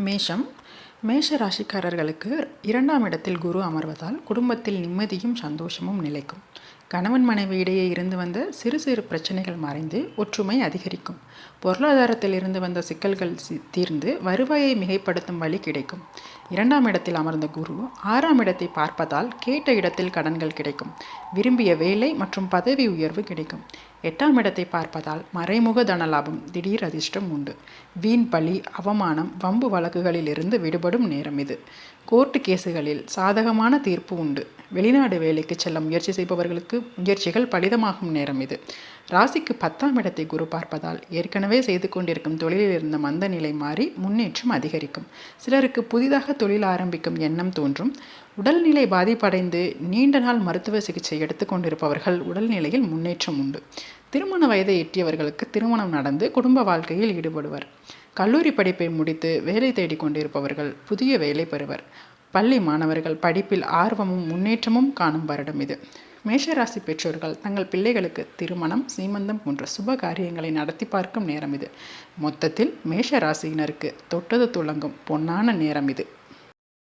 மேஷம் மேஷ ராசிக்காரர்களுக்கு இரண்டாம் இடத்தில் குரு அமர்வதால் குடும்பத்தில் நிம்மதியும் சந்தோஷமும் நிலைக்கும். கணவன் மனைவி இடையே இருந்து வந்த சிறு சிறு பிரச்சனைகள் மறைந்து ஒற்றுமை அதிகரிக்கும். பொருளாதாரத்தில் இருந்து வந்த சிக்கல்கள் தீர்ந்து வருவாயை மிகைப்படுத்தும் வழி கிடைக்கும். இரண்டாம் இடத்தில் அமர்ந்த குரு ஆறாம் இடத்தை பார்ப்பதால் கேட்ட இடத்தில் கடன்கள் கிடைக்கும். விரும்பிய வேலை மற்றும் பதவி உயர்வு கிடைக்கும். எட்டாம் இடத்தை பார்ப்பதால் மறைமுக தனலாபம் திடீர் அதிர்ஷ்டம் உண்டு. வீண் பழி அவமானம் வம்பு வழக்குகளில் இருந்து விடுபடும் நேரம் இது. கோர்ட்டு கேசுகளில் சாதகமான தீர்ப்பு உண்டு. வெளிநாடு வேலைக்கு செல்ல முயற்சி செய்பவர்களுக்கு முயற்சிகள் பலிதமாகும் நேரம் இது. ராசிக்கு பத்தாம் இடத்தை குரு பார்ப்பதால் ஏற்கனவே செய்து கொண்டிருக்கும் தொழிலில் இருந்த மந்த நிலை மாறி முன்னேற்றம் அதிகரிக்கும். சிலருக்கு புதிதாக தொழில் ஆரம்பிக்கும் எண்ணம் தோன்றும். உடல்நிலை பாதிப்படைந்து நீண்ட நாள் மருத்துவ சிகிச்சை எடுத்துக்கொண்டிருப்பவர்கள் உடல்நிலையில் முன்னேற்றம் உண்டு. திருமண வயதை எட்டியவர்களுக்கு திருமணம் நடந்து குடும்ப வாழ்க்கையில் ஈடுபடுவர். கல்லூரி படிப்பை முடித்து வேலை தேடிக் கொண்டிருப்பவர்கள் புதிய வேலை பெறுவர். பள்ளி மாணவர்கள் படிப்பில் ஆர்வமும் முன்னேற்றமும் காணும் வருடம் இது. மேஷராசி பெற்றோர்கள் தங்கள் பிள்ளைகளுக்கு திருமணம் சீமந்தம் போன்ற சுப காரியங்களை நடத்தி பார்க்கும் நேரம் இது. மொத்தத்தில் மேஷ ராசியினருக்கு தொட்டது துளங்கும் பொன்னான நேரம் இது.